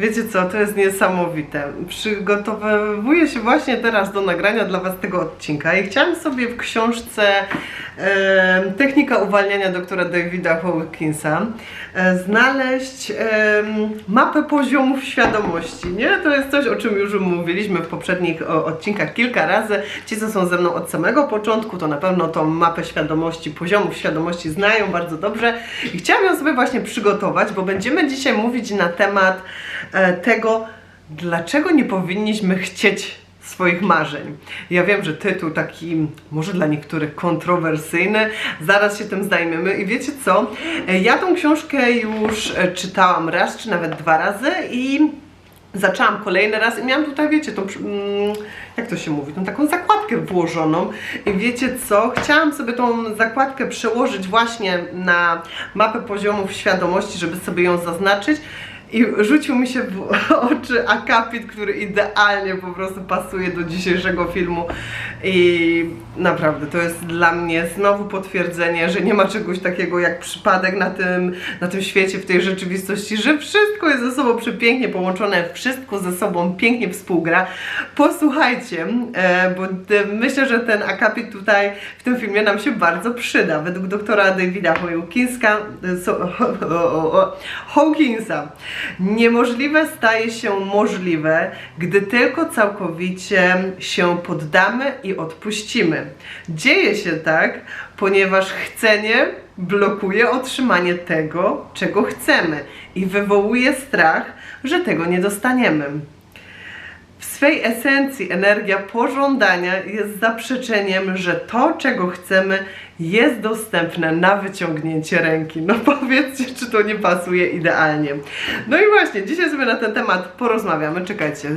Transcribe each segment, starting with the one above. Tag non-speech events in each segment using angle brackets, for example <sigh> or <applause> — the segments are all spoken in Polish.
Wiecie co, to jest niesamowite. Przygotowuję się właśnie teraz do nagrania dla Was tego odcinka i chciałam sobie w książce e, Technika uwalniania doktora Davida Hawkinsa e, znaleźć e, mapę poziomów świadomości. Nie? To jest coś, o czym już mówiliśmy w poprzednich o, odcinkach kilka razy. Ci, co są ze mną od samego początku, to na pewno tą mapę świadomości, poziomów świadomości znają bardzo dobrze i chciałam ją sobie właśnie przygotować, bo będziemy dzisiaj mówić na temat tego, dlaczego nie powinniśmy chcieć swoich marzeń. Ja wiem, że tytuł taki może dla niektórych kontrowersyjny, zaraz się tym zajmiemy i wiecie co? E, Ja tą książkę już e, czytałam raz, czy nawet dwa razy i zaczęłam kolejny raz i miałam tutaj, wiecie, tą, mm, jak to się mówi, tą taką zakładkę włożoną i wiecie co, chciałam sobie tą zakładkę przełożyć właśnie na mapę poziomów świadomości, żeby sobie ją zaznaczyć i rzucił mi się w <laughs> oczy akapit, który idealnie po prostu pasuje do dzisiejszego filmu i naprawdę to jest dla mnie znowu potwierdzenie, że nie ma czegoś takiego jak przypadek na tym, na tym świecie, w tej rzeczywistości, że wszystko jest ze sobą przepięknie połączone, wszystko ze sobą pięknie współgra. Posłuchajcie, e, bo myślę, że ten akapit tutaj w tym filmie nam się bardzo przyda. Według doktora Davida Hawkinsa, e, Hawkinsa <laughs> niemożliwe staje się możliwe, gdy tylko całkowicie się poddamy i odpuścimy. Dzieje się tak, ponieważ chcenie blokuje otrzymanie tego, czego chcemy i wywołuje strach, że tego nie dostaniemy. W swej esencji energia pożądania jest zaprzeczeniem, że to, czego chcemy, jest dostępne na wyciągnięcie ręki. No <laughs> powiedzcie, czy to nie pasuje idealnie. No i właśnie, dzisiaj sobie na ten temat porozmawiamy. Czekajcie.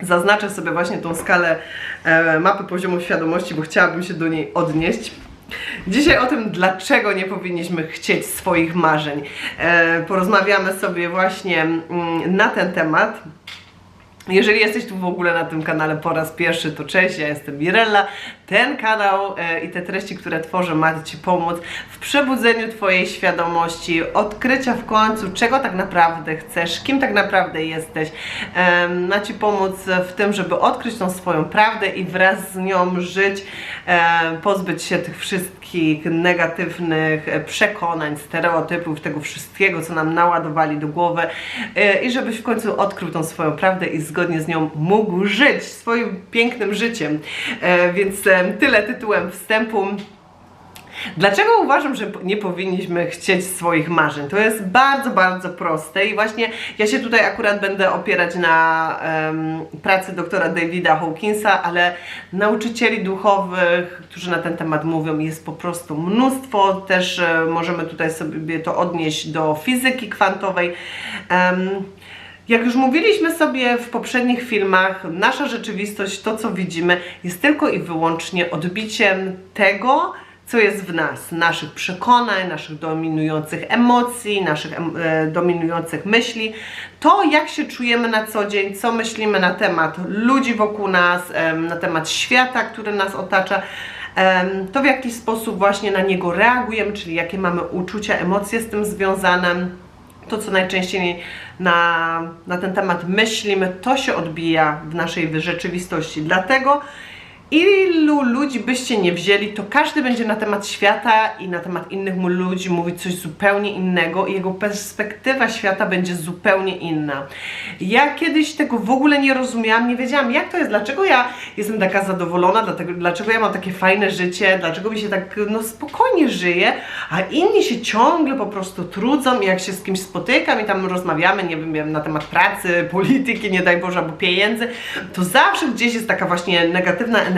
Zaznaczę sobie właśnie tą skalę e, mapy poziomu świadomości, bo chciałabym się do niej odnieść. Dzisiaj o tym, dlaczego nie powinniśmy chcieć swoich marzeń. E, porozmawiamy sobie właśnie mm, na ten temat. Jeżeli jesteś tu w ogóle na tym kanale po raz pierwszy, to cześć, ja jestem Mirella. Ten kanał e, i te treści, które tworzę, ma Ci pomóc w przebudzeniu Twojej świadomości, odkrycia w końcu, czego tak naprawdę chcesz, kim tak naprawdę jesteś. Ma Ci pomóc w tym, żeby odkryć tą swoją prawdę i wraz z nią żyć, pozbyć się tych wszystkich negatywnych e, przekonań, stereotypów, tego wszystkiego, co nam naładowali do głowy e, i żebyś w końcu odkrył tą swoją prawdę i zgodnie z nią mógł żyć swoim pięknym życiem. Więc tyle tytułem wstępu. Dlaczego uważam, że nie powinniśmy chcieć swoich marzeń? To jest bardzo, bardzo proste i właśnie ja się tutaj akurat będę opierać na em, pracy doktora Davida Hawkinsa, ale nauczycieli duchowych, którzy na ten temat mówią, jest po prostu mnóstwo. Też e, możemy tutaj sobie to odnieść do fizyki kwantowej. Em, jak już mówiliśmy sobie w poprzednich filmach, nasza rzeczywistość, to co widzimy, jest tylko i wyłącznie odbiciem tego, co jest w nas, naszych przekonań, naszych dominujących emocji, naszych e, dominujących myśli. To, jak się czujemy na co dzień, co myślimy na temat ludzi wokół nas, na temat świata, który nas otacza. To, w jaki sposób właśnie na niego reagujemy, czyli jakie mamy uczucia, emocje z tym związane to, co najczęściej na, na ten temat myślimy, to się odbija w naszej rzeczywistości. Dlatego ilu ludzi byście nie wzięli, to każdy będzie na temat świata i na temat innych mu- ludzi mówić coś zupełnie innego i jego perspektywa świata będzie zupełnie inna. Ja kiedyś tego w ogóle nie rozumiałam, nie wiedziałam jak to jest, dlaczego ja jestem taka zadowolona, dlatego, dlaczego ja mam takie fajne życie, dlaczego mi się tak no, spokojnie żyje, a inni się ciągle po prostu trudzą i jak się z kimś spotykam i tam rozmawiamy, nie wiem, na temat pracy, <laughs> polityki, nie daj Boże, albo pieniędzy, to zawsze gdzieś jest taka właśnie negatywna energia.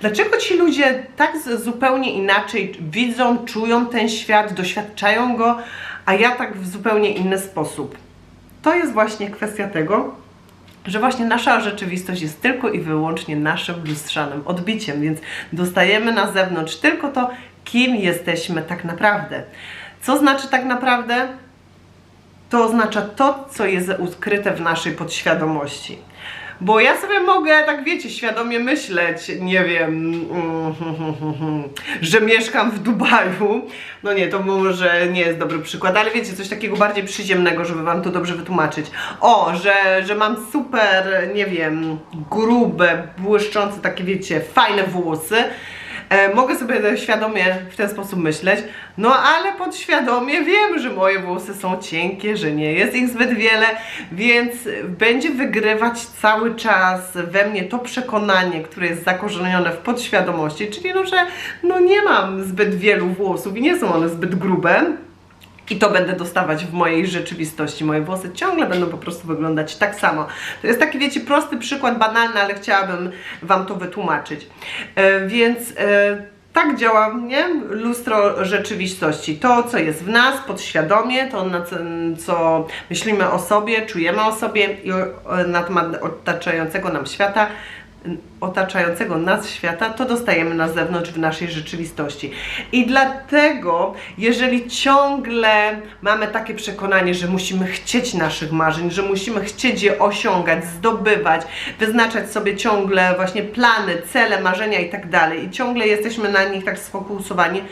Dlaczego ci ludzie tak zupełnie inaczej widzą, czują ten świat, doświadczają go, a ja tak w zupełnie inny sposób? To jest właśnie kwestia tego, że właśnie nasza rzeczywistość jest tylko i wyłącznie naszym lustrzanym odbiciem, więc dostajemy na zewnątrz tylko to, kim jesteśmy tak naprawdę. Co znaczy tak naprawdę? To oznacza to, co jest ukryte w naszej podświadomości. Bo ja sobie mogę, tak wiecie, świadomie myśleć, nie wiem, <laughs> że mieszkam w Dubaju. No nie, to może nie jest dobry przykład, ale wiecie, coś takiego bardziej przyziemnego, żeby wam to dobrze wytłumaczyć. O, że, że mam super, nie wiem, grube, błyszczące, takie wiecie, fajne włosy. E, mogę sobie świadomie w ten sposób myśleć, no ale podświadomie wiem, że moje włosy są cienkie, że nie jest ich zbyt wiele, więc będzie wygrywać cały czas we mnie to przekonanie, które jest zakorzenione w podświadomości, czyli no, że no nie mam zbyt wielu włosów i nie są one zbyt grube. I to będę dostawać w mojej rzeczywistości. Moje włosy ciągle będą po prostu wyglądać tak samo. To jest taki, wiecie, prosty przykład, banalny, ale chciałabym Wam to wytłumaczyć. E, więc e, tak działa, nie? Lustro rzeczywistości. To, co jest w nas podświadomie, to na co, myślimy o sobie, czujemy o sobie i o, na temat otaczającego nam świata, otaczającego nas świata, to dostajemy na zewnątrz w naszej rzeczywistości. I dlatego, jeżeli ciągle mamy takie przekonanie, że musimy chcieć naszych marzeń, że musimy chcieć je osiągać, zdobywać, wyznaczać sobie ciągle właśnie plany, cele, marzenia i tak dalej, i ciągle jesteśmy na nich tak sfokusowani,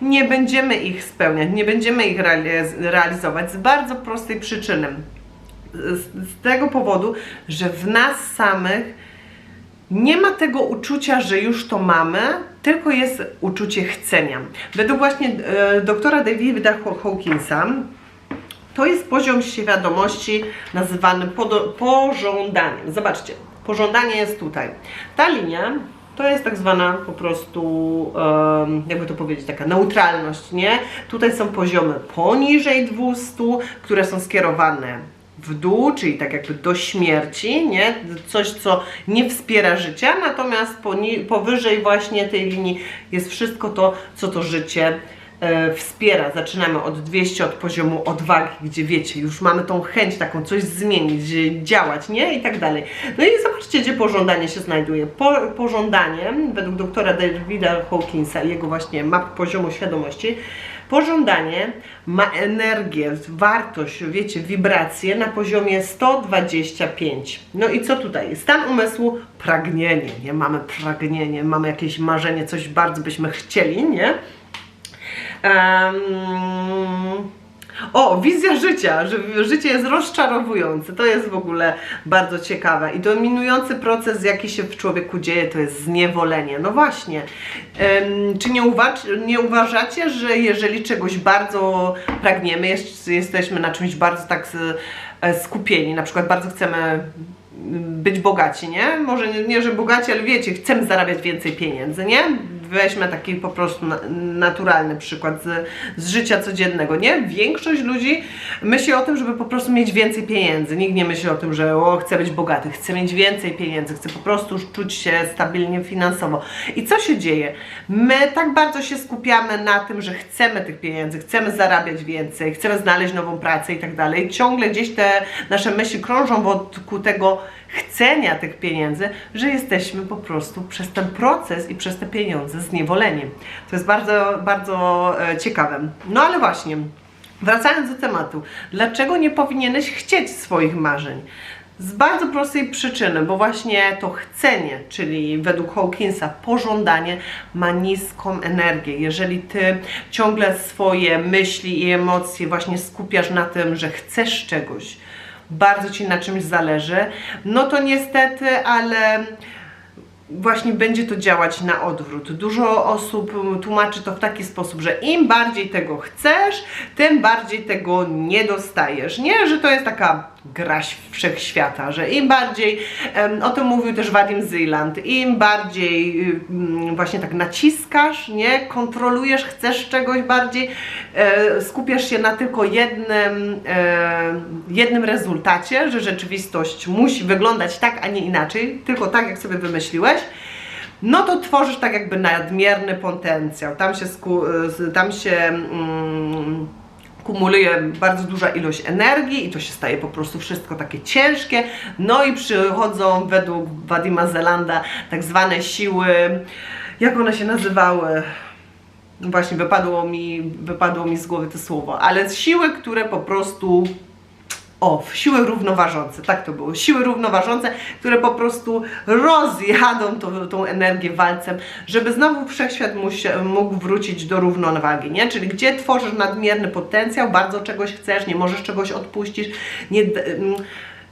nie będziemy ich spełniać, nie będziemy ich realiz- realizować z bardzo prostej przyczyny. Z, z tego powodu, że w nas samych nie ma tego uczucia, że już to mamy, tylko jest uczucie chcenia. Według właśnie e, doktora Davida Haw- Hawkinsa, to jest poziom świadomości nazywany podo- pożądaniem. Zobaczcie, pożądanie jest tutaj. Ta linia to jest tak zwana po prostu, jakby to powiedzieć, taka neutralność, nie? Tutaj są poziomy poniżej 200, które są skierowane w dół, czyli tak jakby do śmierci, nie? Coś, co nie wspiera życia, natomiast powyżej właśnie tej linii jest wszystko to, co to życie e, wspiera. Zaczynamy od 200, od poziomu odwagi, gdzie wiecie, już mamy tą chęć taką coś zmienić, działać, nie? I tak dalej. No i zobaczcie, gdzie pożądanie się znajduje. Po, pożądanie, według doktora Davida Hawkinsa i jego właśnie map poziomu świadomości, Pożądanie ma energię, wartość, wiecie, wibrację na poziomie 125. No i co tutaj? Stan umysłu, pragnienie, nie? Mamy pragnienie, mamy jakieś marzenie, coś bardzo byśmy chcieli, nie? Em, o, wizja życia, że życie jest rozczarowujące, to jest w ogóle bardzo ciekawe. I dominujący proces, jaki się w człowieku dzieje, to jest zniewolenie. No właśnie, em, czy nie, uwa- nie uważacie, że jeżeli czegoś bardzo pragniemy, jest, jesteśmy na czymś bardzo tak e, skupieni, na przykład bardzo chcemy być bogaci, nie? Może nie, nie, że bogaci, ale wiecie, chcemy zarabiać więcej pieniędzy, nie? Weźmy taki po prostu na, naturalny przykład z, z życia codziennego, nie? Większość ludzi myśli o tym, żeby po prostu mieć więcej pieniędzy. Nikt nie myśli o tym, że o, chcę być bogaty, chcę mieć więcej pieniędzy, chcę po prostu czuć się stabilnie finansowo. I co się dzieje? My tak bardzo się skupiamy na tym, że chcemy tych pieniędzy, chcemy zarabiać więcej, chcemy znaleźć nową pracę i tak dalej. Ciągle gdzieś te nasze myśli krążą wokół tego chcenia tych pieniędzy, że jesteśmy po prostu przez ten proces i przez te pieniądze zniewoleni. To jest bardzo, bardzo e, ciekawe. No ale właśnie, wracając do tematu, dlaczego nie powinieneś chcieć swoich marzeń? Z bardzo prostej przyczyny, bo właśnie to chcenie, czyli według Hawkinsa pożądanie ma niską energię. Jeżeli ty ciągle swoje myśli i emocje właśnie skupiasz na tym, że chcesz czegoś, bardzo ci na czymś zależy, no to niestety, ale właśnie będzie to działać na odwrót. Dużo osób tłumaczy to w taki sposób, że im bardziej tego chcesz, tym bardziej tego nie dostajesz. Nie, że to jest taka gra wszechświata, że im bardziej, o tym mówił też Wadim Zyland, im bardziej mm, właśnie tak naciskasz, nie, kontrolujesz, chcesz czegoś bardziej, e, skupiasz się na tylko jednym, e, jednym rezultacie, że rzeczywistość musi wyglądać tak, a nie inaczej, tylko tak, jak sobie wymyśliłeś, no to tworzysz tak jakby nadmierny potencjał. Tam się, sku, y, tam się mm, kumuluje bardzo duża ilość energii i to się staje po prostu wszystko takie ciężkie. No i przychodzą według Wadima Zelanda tak zwane siły, jak one się nazywały? Właśnie wypadło mi, wypadło mi z głowy to słowo, ale siły, które po prostu o, siły równoważące, tak to było, siły równoważące, które po prostu rozjadą tą, tą energię walcem, żeby znowu wszechświat mógł wrócić do równowagi, nie? Czyli gdzie tworzysz nadmierny potencjał, bardzo czegoś chcesz, nie możesz czegoś odpuścić, nie, mm,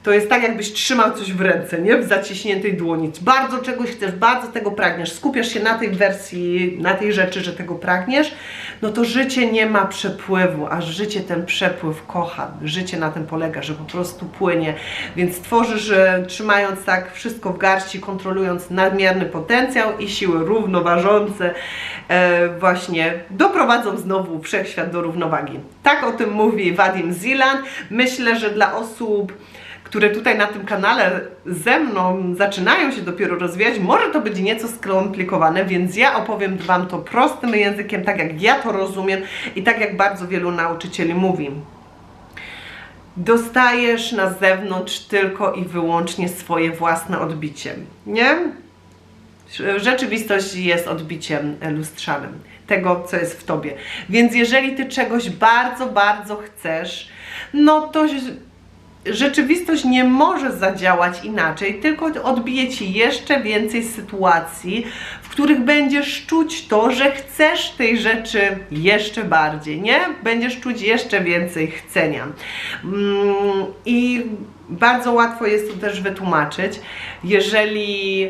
to jest tak, jakbyś trzymał coś w ręce, nie? W zaciśniętej dłoni. Bardzo czegoś chcesz, bardzo tego pragniesz, skupiasz się na tej wersji, na tej rzeczy, że tego pragniesz, no to życie nie ma przepływu, a życie ten przepływ kocha. Życie na tym polega, że po prostu płynie. Więc tworzysz, trzymając tak wszystko w garści, kontrolując nadmierny potencjał i siły równoważące, e, właśnie doprowadzą znowu wszechświat do równowagi. Tak o tym mówi Wadim Zilan. Myślę, że dla osób które tutaj na tym kanale ze mną zaczynają się dopiero rozwijać, może to być nieco skomplikowane, więc ja opowiem Wam to prostym językiem, tak jak ja to rozumiem i tak jak bardzo wielu nauczycieli mówi. Dostajesz na zewnątrz tylko i wyłącznie swoje własne odbicie, nie? Rzeczywistość jest odbiciem lustrzanym tego, co jest w tobie. Więc jeżeli ty czegoś bardzo, bardzo chcesz, no to rzeczywistość nie może zadziałać inaczej, tylko odbije ci jeszcze więcej sytuacji, w których będziesz czuć to, że chcesz tej rzeczy jeszcze bardziej, nie? Będziesz czuć jeszcze więcej chcenia. Mm, I bardzo łatwo jest to też wytłumaczyć, jeżeli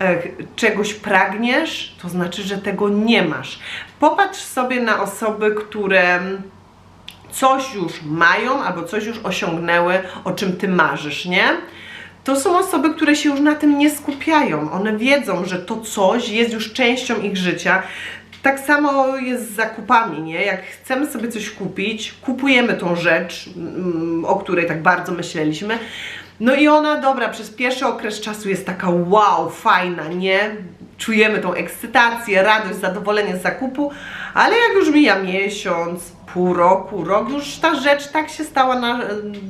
e, czegoś pragniesz, to znaczy, że tego nie masz. Popatrz sobie na osoby, które coś już mają albo coś już osiągnęły, o czym ty marzysz, nie? To są osoby, które się już na tym nie skupiają. One wiedzą, że to coś jest już częścią ich życia. Tak samo jest z zakupami, nie? Jak chcemy sobie coś kupić, kupujemy tą rzecz, mm, o której tak bardzo myśleliśmy. No i ona, dobra, przez pierwszy okres czasu jest taka wow, fajna, nie? Czujemy tą ekscytację, radość, zadowolenie z zakupu, ale jak już mija miesiąc, pół roku, rok, już ta rzecz tak się stała, na,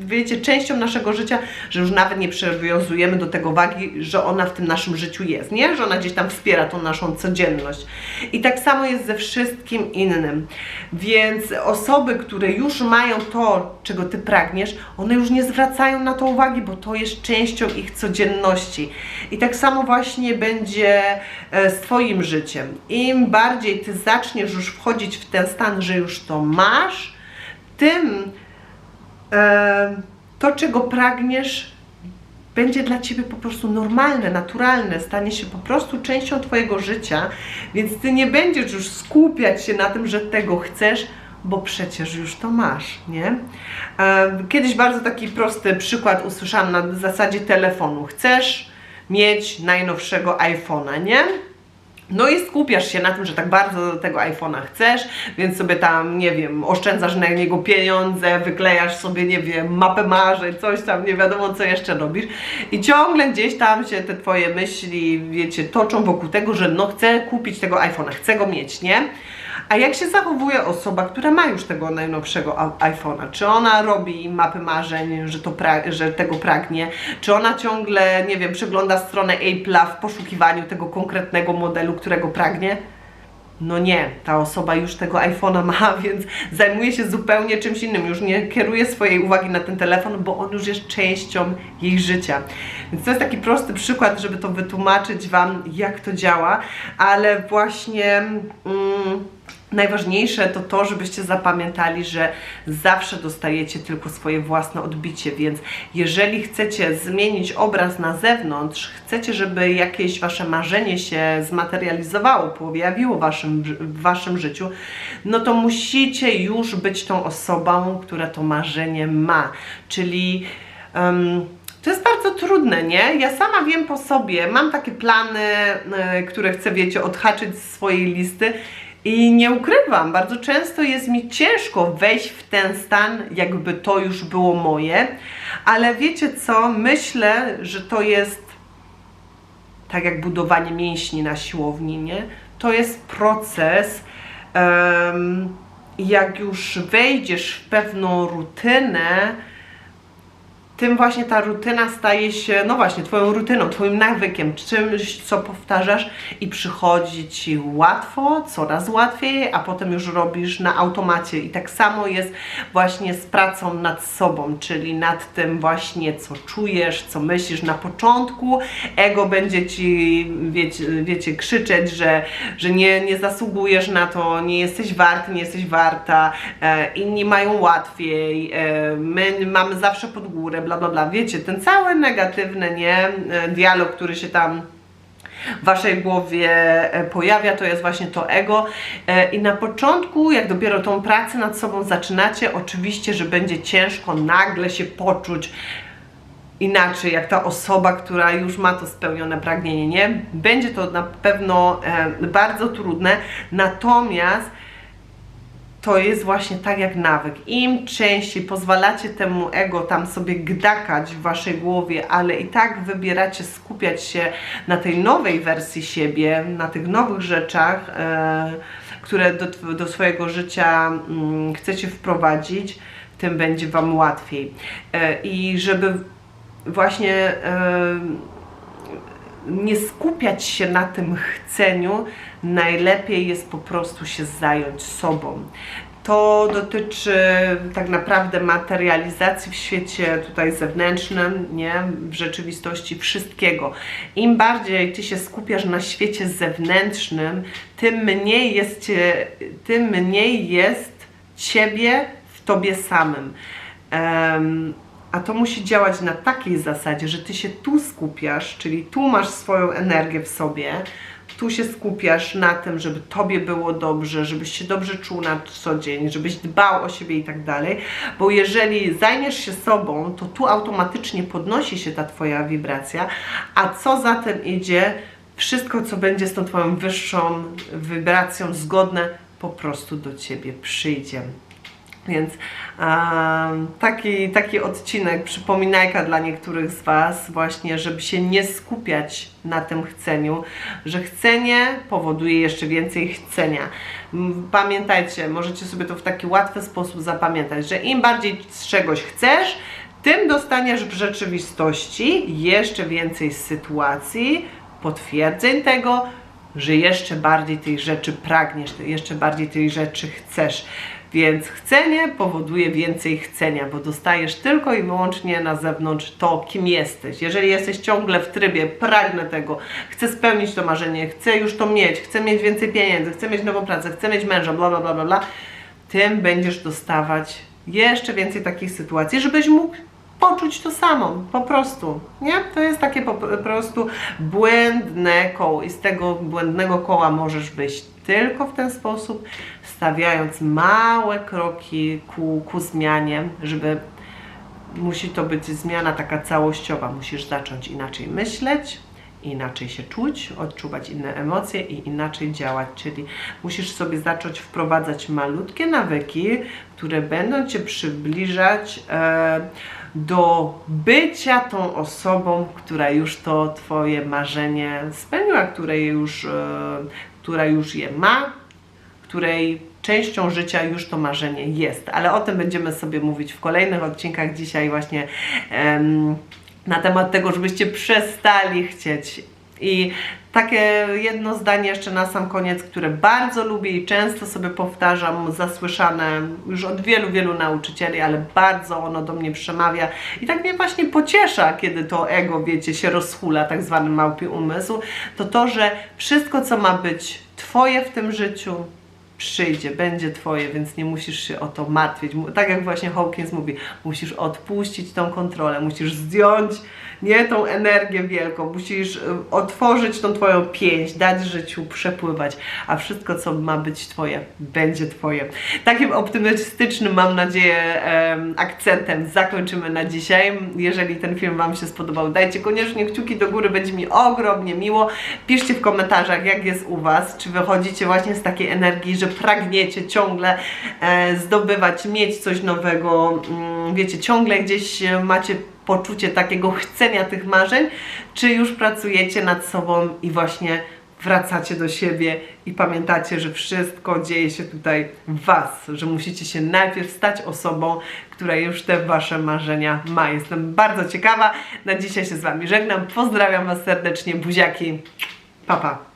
wiecie, częścią naszego życia, że już nawet nie przywiązujemy do tego wagi, że ona w tym naszym życiu jest, nie? Że ona gdzieś tam wspiera tą naszą codzienność. I tak samo jest ze wszystkim innym. Więc osoby, które już mają to, czego Ty pragniesz, one już nie zwracają na to uwagi, bo to jest częścią ich codzienności. I tak samo właśnie będzie e, z Twoim życiem. Im bardziej Ty zaczniesz już wchodzić w ten stan, że już to masz, tym e, to, czego pragniesz, będzie dla Ciebie po prostu normalne, naturalne, stanie się po prostu częścią Twojego życia, więc Ty nie będziesz już skupiać się na tym, że tego chcesz, bo przecież już to masz, nie? Kiedyś bardzo taki prosty przykład usłyszałam na zasadzie telefonu. Chcesz mieć najnowszego iPhone'a, nie? No i skupiasz się na tym, że tak bardzo tego iPhone'a chcesz, więc sobie tam, nie wiem, oszczędzasz na niego pieniądze, wyklejasz sobie, nie wiem, mapę marzeń, coś tam, nie wiadomo co jeszcze robisz. I ciągle gdzieś tam się te twoje myśli, wiecie, toczą wokół tego, że no chcę kupić tego iPhone'a, chcę go mieć, nie? A jak się zachowuje osoba, która ma już tego najnowszego iPhone'a? Czy ona robi mapy marzeń, że, to że tego pragnie? Czy ona ciągle, nie wiem, przegląda stronę Apple'a w poszukiwaniu tego konkretnego modelu, którego pragnie? No nie, ta osoba już tego iPhone'a ma, <laughs> więc zajmuje się zupełnie czymś innym. Już nie kieruje swojej uwagi na ten telefon, bo on już jest częścią jej życia. Więc to jest taki prosty przykład, żeby to wytłumaczyć Wam, jak to działa, ale właśnie. Mm, Najważniejsze to to, żebyście zapamiętali, że zawsze dostajecie tylko swoje własne odbicie, więc jeżeli chcecie zmienić obraz na zewnątrz, chcecie, żeby jakieś wasze marzenie się zmaterializowało, pojawiło w waszym, w waszym życiu, no to musicie już być tą osobą, która to marzenie ma. Czyli. em, to jest bardzo trudne, nie? Ja sama wiem po sobie, mam takie plany, e, które chcę, wiecie, odhaczyć z swojej listy i nie ukrywam, bardzo często jest mi ciężko wejść w ten stan, jakby to już było moje, ale wiecie co? Myślę, że to jest tak jak budowanie mięśni na siłowni, nie? To jest proces. em, jak już wejdziesz w pewną rutynę, tym właśnie ta rutyna staje się, no właśnie, twoją rutyną, twoim nawykiem, czymś, co powtarzasz i przychodzi ci łatwo, coraz łatwiej, a potem już robisz na automacie. I tak samo jest właśnie z pracą nad sobą, czyli nad tym właśnie, co czujesz, co myślisz na początku. Ego będzie ci, wiecie, wiecie krzyczeć, że, że nie, nie zasługujesz na to, nie jesteś warty, nie jesteś warta, e, inni mają łatwiej, e, my mamy zawsze pod górę, bla bla bla. Wiecie, ten cały negatywny, nie, e, dialog, który się tam w waszej głowie e, pojawia, to jest właśnie to ego. E, I na początku, jak dopiero tą pracę nad sobą zaczynacie, oczywiście, że będzie ciężko nagle się poczuć inaczej, jak ta osoba, która już ma to spełnione pragnienie, nie? Będzie to na pewno bardzo trudne, natomiast to jest właśnie tak jak nawyk. Im częściej pozwalacie temu ego tam sobie gdakać w waszej głowie, ale i tak wybieracie skupiać się na tej nowej wersji siebie, na tych nowych rzeczach, e, które do, do swojego życia mm, chcecie wprowadzić, tym będzie wam łatwiej. E, I żeby właśnie e, nie skupiać się na tym chceniu, najlepiej jest po prostu się zająć sobą. To dotyczy tak naprawdę materializacji w świecie tutaj zewnętrznym, nie? w rzeczywistości wszystkiego. Im bardziej ty się skupiasz na świecie zewnętrznym, tym mniej jest, cie, tym mniej jest ciebie w tobie samym. Em, a to musi działać na takiej zasadzie, że ty się tu skupiasz, czyli tu masz swoją energię w sobie, tu się skupiasz na tym, żeby tobie było dobrze, żebyś się dobrze czuł na co dzień, żebyś dbał o siebie i tak dalej. Bo jeżeli zajmiesz się sobą, to tu automatycznie podnosi się ta twoja wibracja, a co za tym idzie, wszystko, co będzie z tą twoją wyższą wibracją zgodne, po prostu do ciebie przyjdzie. Więc um, taki, taki odcinek, przypominajka dla niektórych z Was, właśnie, żeby się nie skupiać na tym chceniu, że chcenie powoduje jeszcze więcej chcenia. Pamiętajcie, możecie sobie to w taki łatwy sposób zapamiętać, że im bardziej z czegoś chcesz, tym dostaniesz w rzeczywistości jeszcze więcej sytuacji, potwierdzeń tego, że jeszcze bardziej tej rzeczy pragniesz, jeszcze bardziej tej rzeczy chcesz. Więc chcenie powoduje więcej chcenia, bo dostajesz tylko i wyłącznie na zewnątrz to, kim jesteś. Jeżeli jesteś ciągle w trybie, pragnę tego, chcę spełnić to marzenie, chcę już to mieć, chcę mieć więcej pieniędzy, chcę mieć nową pracę, chcę mieć męża, bla bla bla bla, bla tym będziesz dostawać jeszcze więcej takich sytuacji, żebyś mógł poczuć to samo, po prostu, nie? To jest takie po prostu błędne koło i z tego błędnego koła możesz wyjść tylko w ten sposób, stawiając małe kroki ku, ku zmianie, żeby musi to być zmiana taka całościowa, musisz zacząć inaczej myśleć, inaczej się czuć, odczuwać inne emocje i inaczej działać. Czyli musisz sobie zacząć wprowadzać malutkie nawyki, które będą cię przybliżać e, do bycia tą osobą, która już to twoje marzenie spełniła, której już, e, która już je ma, której częścią życia już to marzenie jest. Ale o tym będziemy sobie mówić w kolejnych odcinkach dzisiaj właśnie. em, na temat tego, żebyście przestali chcieć. I takie jedno zdanie jeszcze na sam koniec, które bardzo lubię i często sobie powtarzam, zasłyszane już od wielu, wielu nauczycieli, ale bardzo ono do mnie przemawia i tak mnie właśnie pociesza, kiedy to ego, wiecie, się rozhula, tak zwany małpi umysł, to to, że wszystko, co ma być Twoje w tym życiu, przyjdzie, będzie Twoje, więc nie musisz się o to martwić. Tak jak właśnie Hawkins mówi, musisz odpuścić tą kontrolę, musisz zdjąć nie tą energię wielką, musisz y, otworzyć tą Twoją pięść, dać życiu przepływać, a wszystko, co ma być Twoje, będzie Twoje. Takim optymistycznym, mam nadzieję, em, akcentem zakończymy na dzisiaj. Jeżeli ten film Wam się spodobał, dajcie koniecznie kciuki do góry, będzie mi ogromnie miło. Piszcie w komentarzach, jak jest u Was, czy wychodzicie właśnie z takiej energii, że pragniecie ciągle e, zdobywać, mieć coś nowego, mm, wiecie, ciągle gdzieś e, macie poczucie takiego chcenia tych marzeń, czy już pracujecie nad sobą i właśnie wracacie do siebie i pamiętacie, że wszystko dzieje się tutaj w Was, że musicie się najpierw stać osobą, która już te Wasze marzenia ma. Jestem bardzo ciekawa. Na dzisiaj się z Wami żegnam. Pozdrawiam Was serdecznie. Buziaki. Pa, pa.